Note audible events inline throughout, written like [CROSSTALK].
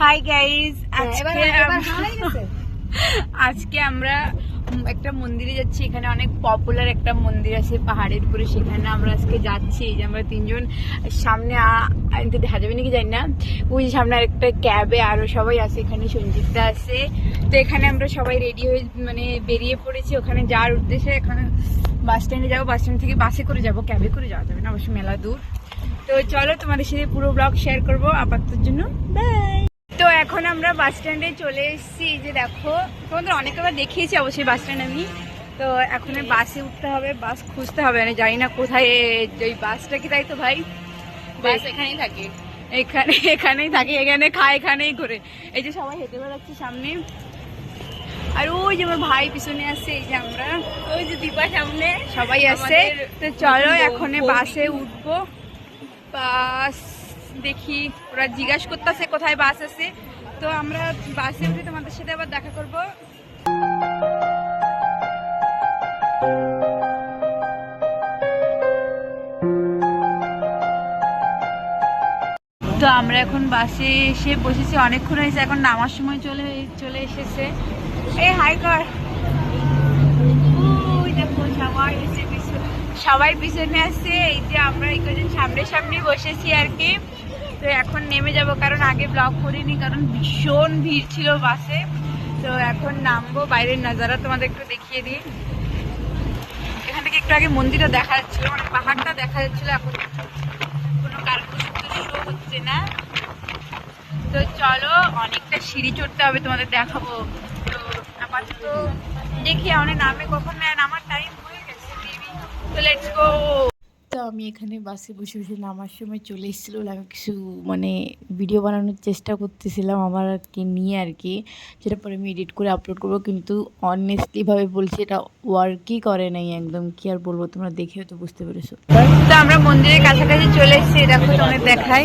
Hi guys হ্যাঁ, আজকে গেছে? [LAUGHS] আজকে আমরা একটা মন্দিরে যাচ্ছি। এখানে অনেক পপুলার একটা মন্দির আছে পাহাড়ের উপরে। সেখানে আমরা আজকে যাচ্ছি। যে আমরা তিনজন সামনে দেখা যাবে নাকি জানি না? ওই সামনে আরেকটা ক্যাবে আরও সবাই আছে। এখানে সঞ্জিতদা আছে। তো এখানে আমরা সবাই রেডি হয়ে মানে বেরিয়ে পড়েছি। ওখানে যাওয়ার উদ্দেশ্যে এখানে বাস স্ট্যান্ডে যাব। বাস স্ট্যান্ড থেকে বাসে করে যাব। ক্যাবে করে যাওয়া যাবে না? অবশ্য মেলা দূর। তো চলো তোমাদের সাথে পুরো ব্লগ শেয়ার করব আপাতত জন্য। বাই তো এখন আমরা বাস স্ট্যান্ডে চলে এসেছি। যে দেখো তোমাদের অনেক অনেকবার দেখিয়েছি অবশ্যই বাস স্ট্যান্ড আমি। তো এখন বাসে উঠতে হবে বাস খুঁজতে হবে। আমি জানি না কোথায় ওই বাসটা কি তাই তো ভাই? বাস এখানেই থাকে। এখানে এখানেই থাকে এখানে খায় এখানেই ঘুরে। এই যে সবাই হেঁটে বেড়াচ্ছে সামনে। আর ওই যে আমার ভাই পিছনে আসছে এই যে আমরা। ওই যে দীপা সামনে। সবাই আসছে। তো চলো এখন বাসে উঠবো। বাস, দেখি ওরা জিজ্ঞাসা করতেছে কোথায় বাস আছে। তো আমরা বাসে উঠে তোমাদের সাথে আবার দেখা করব। তো আমরা এখন বাসে এসে বসেছি, অনেকক্ষণ হয়েছে, এখন নামার সময় চলে চলে এসেছে। এই হাই কর। দেখো সবাই এসে সবাই পিছনে আসছে এই যে আমরা এই কজন সামনে সামনে বসেছি আর কি। তো এখন নেমে যাব, কারণ আগে ব্লগ করিনি, কারণ ভীষণ ভিড় ছিল বাসে। তো এখন নামবো বাইরের নাজারা, তোমাদের একটু দেখিয়ে দিই। এখান থেকে একটু আগে মন্দিরটা দেখা যাচ্ছিল মানে পাহাড়টা দেখা যাচ্ছিল, এখন কোনো কারুকশিল্প শো হচ্ছে না। তো চলো, অনেকটা সিঁড়ি চড়তে হবে, তোমাদের দেখাবো। তো আপাতত দেখি অনেক নামে কখন নেয় আমার টাইম। তো লেটস গো তো আমি এখানে বাসে বসে বসে নামার সময় চলে এসেছিল আমি কিছু মানে ভিডিও বানানোর চেষ্টা করতেছিলাম আমার আর কি নিয়ে আর কি সেটা পরে আমি এডিট করে আপলোড করব কিন্তু অনেস্টলিভাবে বলছি এটা ওয়ার্কই করে নাই একদম কি আর বলব তোমরা দেখে হয়তো বুঝতে পেরেছ। তো আমরা মন্দিরের কাছাকাছি চলে এসেছি দেখো তোমাদের দেখাই।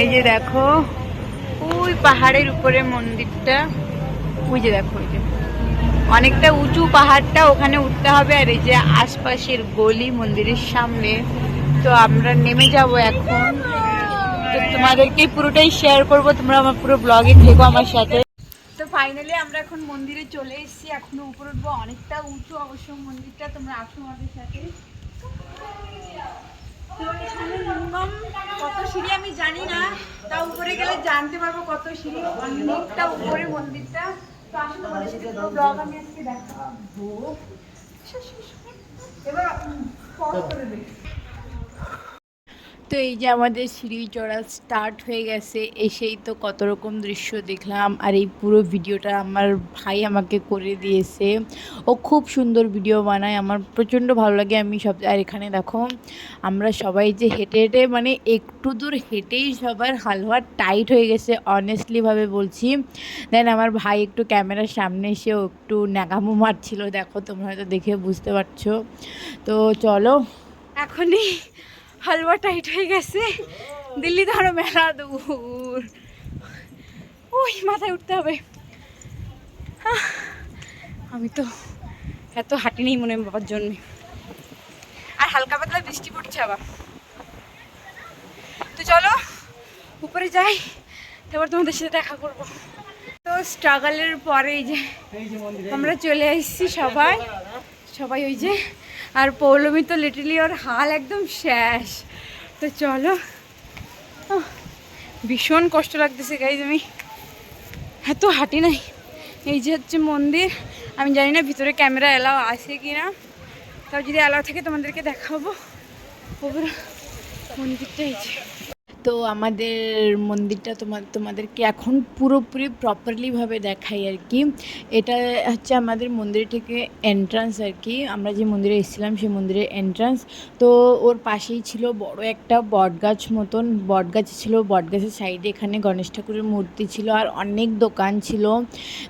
এই যে দেখো ওই পাহাড়ের উপরে মন্দিরটা ওই যে দেখো ওই যে। অনেকটা উঁচু পাহাড়টা ওখানে উঠতে হবে আর এই যে আশপাশের গলি মন্দিরের সামনে। তো আমরা নেমে যাব এখন। তো তোমাদেরকে পুরোটাই শেয়ার করব, তোমরা আমার পুরো ব্লগে থেকো আমার সাথে। তো ফাইনালি আমরা এখন মন্দিরে চলে এসেছি, এখনও উপরে উঠবো। অনেকটা উঁচু অবশ্য মন্দিরটা, তোমরা আসো আমাদের সাথে। কত সিঁড়ি আমি জানি না তা উপরে গেলে জানতে পারব কত সিঁড়ি। অনেকটা উপরে মন্দিরটা। তো আসলে তোমাদের সাথে পুরো ব্লগ আমি আজকে দেখাবো এবার পজ করে। দিই তো এই যে আমাদের সিঁড়ি চড়া স্টার্ট হয়ে গেছে, এসেই তো কত রকম দৃশ্য দেখলাম আর এই পুরো ভিডিওটা আমার ভাই আমাকে করে দিয়েছে। ও খুব সুন্দর ভিডিও বানায়, আমার প্রচণ্ড ভালো লাগে। আমি সব, আর এখানে দেখো, আমরা সবাই যে হেঁটে হেঁটে মানে একটু দূর হেঁটেই সবার হালুয়া টাইট হয়ে গেছে অনেস্টলিভাবে বলছি। দেন আমার ভাই একটু ক্যামেরার সামনে এসেও একটু ন্যাকামো মারছিল, দেখো তোমরা হয়তো দেখে বুঝতে পারছ। তো চলো। এখনই হালুয়া টাইট হয়ে গেছে। দিল্লি ধরো মেলা দূর। ওই মাথায় উঠতে হবে। আমি তো এত হাঁটিনি মনে হয় বাবার জন্য। আর হালকা পাতলা বৃষ্টি পড়ছে আবার। তো চলো উপরে যাই তারপর তোমাদের সাথে দেখা করব। তো স্ট্রাগলের পরে এই যে আমরা চলে এসেছি সবাই। সবাই ওই যে আর পৌলমী তো লিটারলি ওর হাল একদম শেষ। তো চলো। ভীষণ কষ্ট লাগতেছে গাইজ আমি এত হাঁটি নাই। এই যে হচ্ছে মন্দির, আমি জানি না ভিতরে ক্যামেরা এলাও আছে কি না তাও যদি এলাও থাকে, তোমাদেরকে দেখাবো। ওপরে মন্দিরটা এই যে। তো আমাদের মন্দিরটা তোমার তোমাদেরকে এখন পুরোপুরি প্রপারলিভাবে দেখাই আর কি। এটা হচ্ছে আমাদের মন্দির থেকে এন্ট্রান্স আর কি। আমরা যে মন্দিরে এসেছিলাম সেই মন্দিরের এন্ট্রান্স তো ওর পাশেই ছিল বড় একটা বটগাছ মতন। বটগাছ ছিল, বটগাছের সাইডে এখানে গণেশ ঠাকুরের মূর্তি ছিল আর অনেক দোকান ছিল।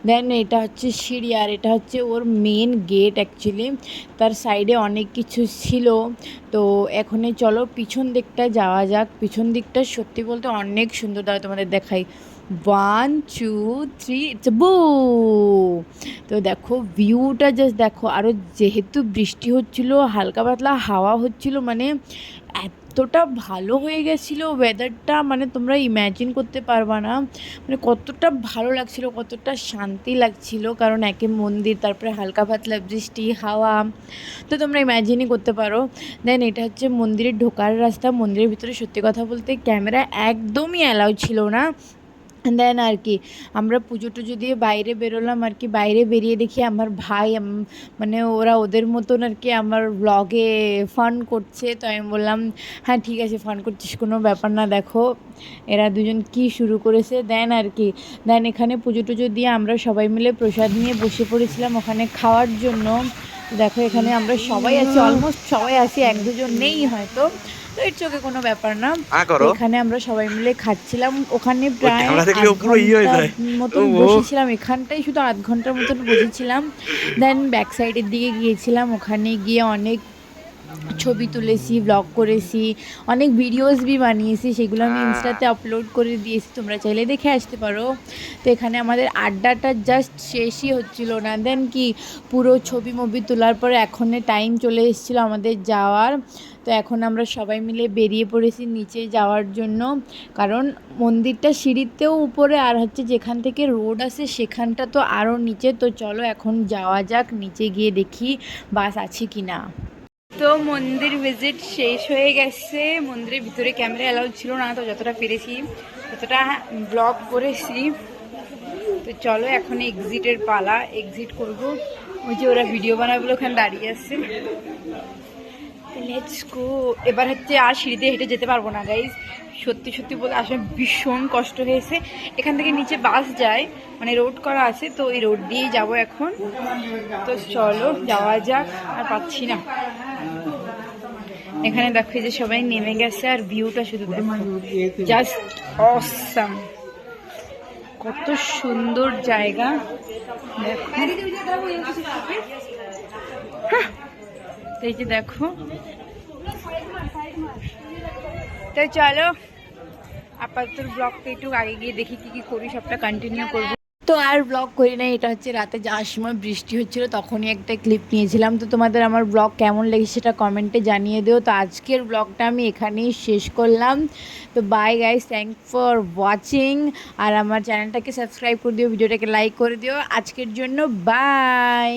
দেন এটা হচ্ছে সিঁড়ি আর এটা হচ্ছে ওর মেন গেট অ্যাকচুয়ালি তার সাইডে অনেক কিছু ছিল। তো এখনই চলো, পিছন দিকটা যাওয়া যাক। পিছন দিকটা সত্যি বলতে অনেক সুন্দর দাঁড়ায় তোমাদের দেখাই। ওয়ান টু থ্রি ইটস বু তো দেখো ভিউটা জাস্ট দেখো আরও যেহেতু বৃষ্টি হচ্ছিল, হালকা পাতলা হাওয়া হচ্ছিল মানে এত এতটা ভালো হয়ে গেছিল ওয়েদারটা মানে তোমরা ইম্যাজিন করতে পারবা না। মানে কতটা ভালো লাগছিল, কতটা শান্তি লাগছিল, কারণ একে মন্দির, তারপরে হালকা পাতলা বৃষ্টি, হাওয়া। তো তোমরা ইম্যাজিনই করতে পারো। দেন এটা হচ্ছে মন্দিরের ঢোকার রাস্তা। মন্দিরের ভিতরে সত্যি কথা বলতে ক্যামেরা একদমই অ্যালাউ ছিল না। দেন আর কি, আমরা পুজো টুজো দিয়ে বাইরে বেরোলাম আর কি, বাইরে বেরিয়ে দেখি আমার ভাই মানে ওরা ওদের মতন আর কি আমার ব্লগে ফান করছে। তো আমি বললাম হ্যাঁ ঠিক আছে ফান করছিস, কোনো ব্যাপার না, দেখো এরা দুজন কি শুরু করেছে। দেন আর কি দেন এখানে পুজো টুজো দিয়ে আমরা সবাই মিলে প্রসাদ নিয়ে বসে পড়েছিলাম ওখানে খাওয়ার জন্য। দেখো এখানে আমরা সবাই আছি অলমোস্ট সবাই আছি, এক দুজন নেই হয়তো। তো এর চোখে কোনো ব্যাপার না। এখানে আমরা সবাই মিলে খাচ্ছিলাম। ওখানে প্রায় ইয়ে মতন বসেছিলাম। এখানটাই শুধু আধ ঘণ্টার মতন বসেছিলাম। দেন ব্যাক সাইডের দিকে গিয়েছিলাম। ওখানে গিয়ে অনেক ছবি তুলেছি ব্লগ করেছি অনেক ভিডিওস বি বানিয়েছি। সেগুলো আমি। ইনস্টাতে আপলোড করে দিয়েছি। তোমরা চাইলে দেখে আসতে পারো। তো এখানে আমাদের আড্ডাটা জাস্ট শেষই হচ্ছিল না। দেন কি পুরো ছবি মবি তোলার পরে এখন টাইম চলে এসেছিল আমাদের যাওয়ার। তো এখন আমরা সবাই মিলে বেরিয়ে পড়েছি নিচে যাওয়ার জন্য। কারণ মন্দিরটা সিঁড়িতেও উপরে আর হচ্ছে যেখান থেকে রোড আছে সেখানটা তো আরও নিচে। তো চলো এখন যাওয়া যাক, নিচে গিয়ে দেখি বাস আছে কি না তো মন্দির ভিজিট শেষ হয়ে গেছে। মন্দিরের ভিতরে ক্যামেরা অ্যালাউ ছিল না, তো যতটা পেরেছি, ততটা ব্লগ করেছি। তো চলো এখন এক্সিটের পালা। এক্সিট করব। ওই যে ওরা ভিডিও বানাবে ওখানে দাঁড়িয়ে আছে। লেটস গো এবার হচ্ছে আর সিঁড়িতে হেঁটে যেতে পারব না গাইজ সত্যি সত্যি বলে আসলে ভীষণ কষ্ট হয়েছে। এখান থেকে নিচে বাস যায় মানে রোড করা আছে তো ওই রোড দিয়েই যাব এখন। তো চলো যাওয়া যাক আর পাচ্ছি না। এখানে দেখো যে সবাই নেমে গেছে আর ভিউটা শুধু জাস্ট অসাম কত সুন্দর জায়গা। দেখো। হাহ, এই যে দেখো। তো চলো, আপাতত ব্লগটা একটু আগে গিয়ে দেখি কি কি করি, সবটা কন্টিনিউ করব। তো আর ব্লগ করি না, এটা হচ্ছে রাতে যাওয়ার সময় বৃষ্টি হচ্ছিল, তখনই একটা ক্লিপ নিয়েছিলাম। তো তোমাদের আমার ব্লগ কেমন লেগেছে সেটা কমেন্টে জানিয়ে দিও। তো আজকের ব্লগটা আমি এখানেই শেষ করলাম। তো bye guys thank for watching আর আমার চ্যানেলটাকে সাবস্ক্রাইব করে দিও ভিডিওটাকে লাইক করে দিও। আজকের জন্য বাই